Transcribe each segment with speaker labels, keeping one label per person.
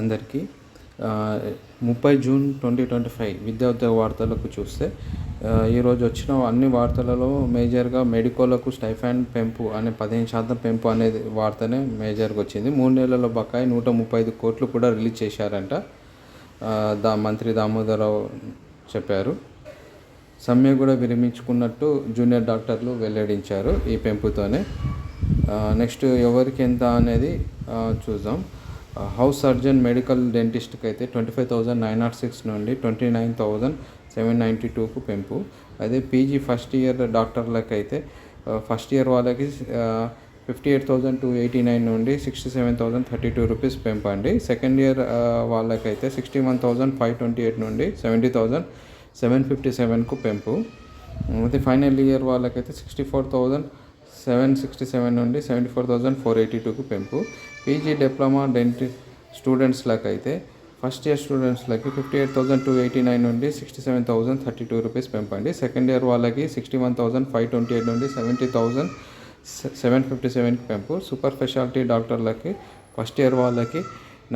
Speaker 1: అందరికీ ముప్పై June twenty twenty five విద్యా ఉద్యోగ వార్తలకు చూస్తే ఈరోజు వచ్చిన అన్ని వార్తలలో మేజర్గా మెడికోలకు స్టైఫాండ్ పెంపు అనే పదిహేను శాతం పెంపు అనేది వార్తనే మేజర్గా వచ్చింది. మూడు నెలల బకాయి నూట ముప్పై ఐదు కోట్లు కూడా రిలీజ్ చేశారంట దా మంత్రి దామోదరరావు చెప్పారు. సమ్మె కూడా విరమించుకున్నట్టు జూనియర్ డాక్టర్లు వెల్లడించారు ఈ పెంపుతోనే. నెక్స్ట్ ఎవరికి ఎంత అనేది చూద్దాం. హౌస్ సర్జన్ మెడికల్ డెంటిస్ట్కి అయితే twenty five thousand nine nought six నుండి twenty nine thousand seven ninety టూకు పెంపు. అదే పీజీ ఫస్ట్ ఇయర్ డాక్టర్లకు అయితే ఫస్ట్ ఇయర్ వాళ్ళకి fifty eight thousand two eighty nine నుండి sixty seven thousand thirty two rupees పెంపండి. Second year వాళ్ళకైతే sixty one thousand five twenty eight నుండి seventy thousand seven fifty సెవెన్కు పెంపు. అయితే ఫైనల్ ఇయర్ వాళ్ళకైతే sixty four thousand seven sixty seven నుండి seventy four thousand four eighty టూకు పెంపు. PG diploma డెంటి స్టూడెంట్స్లకు అయితే first year స్టూడెంట్స్లకి fifty eight thousand two eighty nine నుండి sixty seven thousand thirty two rupees పెంపండి. Second year వాళ్ళకి sixty one thousand five twenty eight నుండి seventy thousand seven fifty సెవెన్కి పెంపు. Super speciality డాక్టర్లకి first year వాళ్ళకి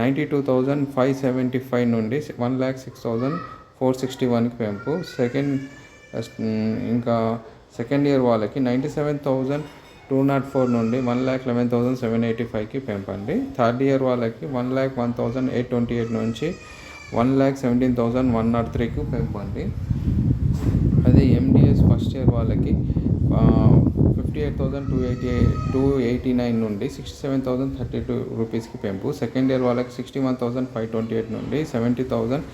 Speaker 1: ninety two thousand five seventy five నుండి one lakh six thousand four sixty వన్కి పెంపు. Second ఇంకా సెకండ్ ఇయర్ వాళ్ళకి ninety seven thousand two nought four నుండి one lakh eleven thousand seven eighty ఫైవ్కి పెంపండి. థర్డ్ ఇయర్ వాళ్ళకి one lakh one thousand eight twenty eight నుంచి one lakh seventeen thousand one nought త్రీకి పెంపండి. అదే ఎండిఎస్ ఫస్ట్ ఇయర్ వాళ్ళకి fifty eight thousand two eighty two eighty nine నుండి sixty seven thousand thirty two రూపీస్కి పెంపు. Second year వాళ్ళకి sixty one thousand five twenty eight నుండి సెవెంటీ థౌసండ్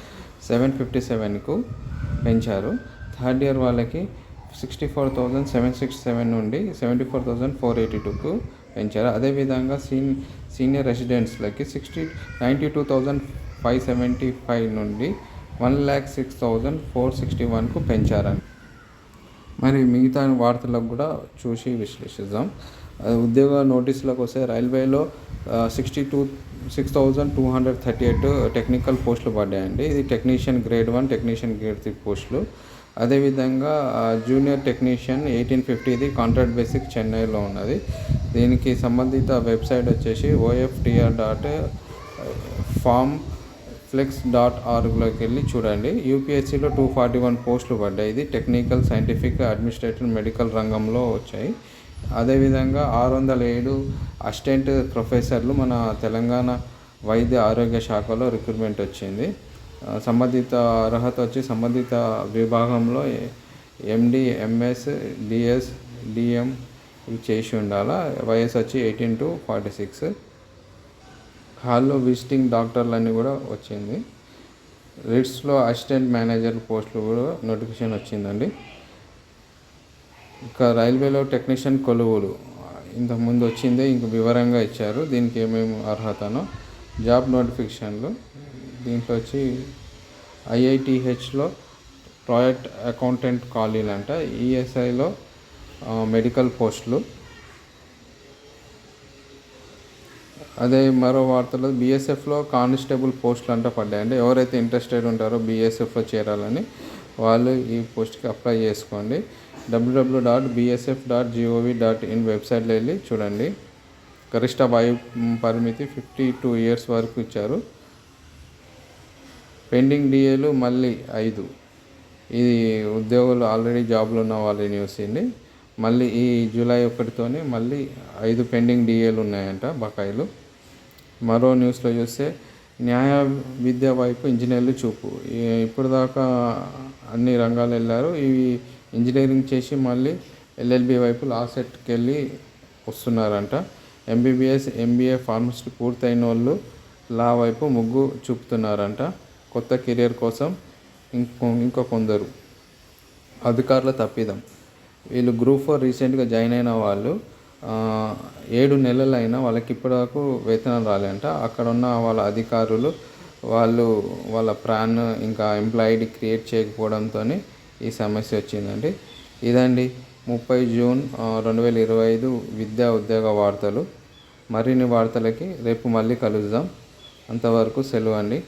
Speaker 1: సెవెన్ ఫిఫ్టీ సెవెన్కు పెంచారు. థర్డ్ ఇయర్ వాళ్ళకి sixty four thousand seven six seven నుండి seventy four thousand four eighty టూకు పెంచారు అదేవిధంగా సీన్ senior రెసిడెంట్స్లకి sixty ninety two thousand five seventy five నుండి one lakh six thousand four sixty వన్కు పెంచారని మరి మిగతా వార్తలకు కూడా చూసి విశ్లేషిద్దాం. ఉద్యోగ నోటీసులకు వస్తే రైల్వేలో sixty two six thousand two hundred thirty eight technical పోస్టులు పడ్డాయండి. ఇది technician grade one technician grade three పోస్టులు. అదేవిధంగా జూనియర్ టెక్నీషియన్ ఎయిటీన్ ఫిఫ్టీది కాంట్రాక్ట్ బేసిక్ చెన్నైలో ఉన్నది. దీనికి సంబంధిత వెబ్సైట్ వచ్చేసి OFTR dot form flex dot ఆర్గ్లోకి వెళ్ళి చూడండి. యూపీఎస్సీలో టూ ఫార్టీ వన్ పోస్టులు పడ్డాయి. ఇది టెక్నికల్ సైంటిఫిక్ అడ్మినిస్ట్రేటివ్ మెడికల్ రంగంలో వచ్చాయి. అదేవిధంగా ఆరు వందల ఏడు అసిస్టెంట్ ప్రొఫెసర్లు మన తెలంగాణ వైద్య ఆరోగ్య శాఖలో రిక్రూట్మెంట్ వచ్చింది. సంబంధిత అర్హత వచ్చి సంబంధిత విభాగంలో ఎండి ఎంఎస్ డిఎస్ డిఎం ఇవి చేసి ఉండాలా? వయసు వచ్చి ఎయిటీన్ టు ఫార్టీ సిక్స్ హాల్లో విజిటింగ్ డాక్టర్లన్నీ కూడా వచ్చింది. రిట్స్లో అసిస్టెంట్ మేనేజర్ పోస్టులు కూడా నోటిఫికేషన్ వచ్చిందండి. ఇంకా రైల్వేలో టెక్నీషియన్ కొలువులు. ఇంతకుముందు వచ్చిందే ఇంక వివరంగా ఇచ్చారు. దీనికి ఏమేమి అర్హతనో జాబ్ నోటిఫికేషన్లు దీంట్లో వచ్చి ఐఐటిహెచ్లో ప్రాజెక్ట్ అకౌంటెంట్ ఖాళీలు అంట ఈఎస్ఐలో మెడికల్ పోస్టులు. అదే మరో వార్తలో బీఎస్ఎఫ్లో కానిస్టేబుల్ పోస్టులు అంట పడ్డాయండి ఎవరైతే ఇంట్రెస్టెడ్ ఉంటారో బీఎస్ఎఫ్లో చేరాలని వాళ్ళు ఈ పోస్ట్కి అప్లై చేసుకోండి. WWW dot BSF dot gov dot in వెబ్సైట్లో వెళ్ళి చూడండి. గరిష్ట వాయు పరిమితి ఫిఫ్టీ టూ ఇయర్స్ వరకు ఇచ్చారు. పెండింగ్ డిఏలు మళ్ళీ ఐదు. ఇది ఉద్యోగులు ఆల్రెడీ జాబ్లో ఉన్న వాళ్ళ న్యూస్ అండి. మళ్ళీ ఈ జూలై ఒకటితోనే మళ్ళీ ఐదు పెండింగ్ డిఏలు ఉన్నాయంట బకాయిలు. మరో న్యూస్లో చూస్తే న్యాయ విద్య వైపు ఇంజనీర్లు చూపు. ఇప్పుడు దాకా అన్ని రంగాలు వెళ్ళారు. ఇవి ఇంజనీరింగ్ చేసి మళ్ళీ ఎల్ఎల్బి వైపు లాసెట్కి వెళ్ళి వస్తున్నారంట. ఎంబీబీఎస్ ఎంబీఏ ఫార్మసీ పూర్తయిన వాళ్ళు లా వైపు ముగ్గు చూపుతున్నారంట. కొత్త కెరియర్ కోసం ఇంకో ఇంకా కొందరు అధికారుల తప్పిదం. వీళ్ళు గ్రూప్ ఫోర్ రీసెంట్గా జాయిన్ అయిన వాళ్ళు ఏడు నెలలైనా వాళ్ళకి ఇప్పటివరకు వేతనం రాలేంట అక్కడ ఉన్న వాళ్ళ అధికారులు వాళ్ళు వాళ్ళ ప్రాన్ ఇంకా ఎంప్లాయిడ్ క్రియేట్ చేయకపోవడంతో ఈ సమస్య వచ్చిందండి. ఇదండి ముప్పై జూన్ రెండు వేల ఇరవై ఐదు విద్యా ఉద్యోగ వార్తలు. మరిన్ని వార్తలకి రేపు మళ్ళీ కలుద్దాం. అంతవరకు సెలవు అండి.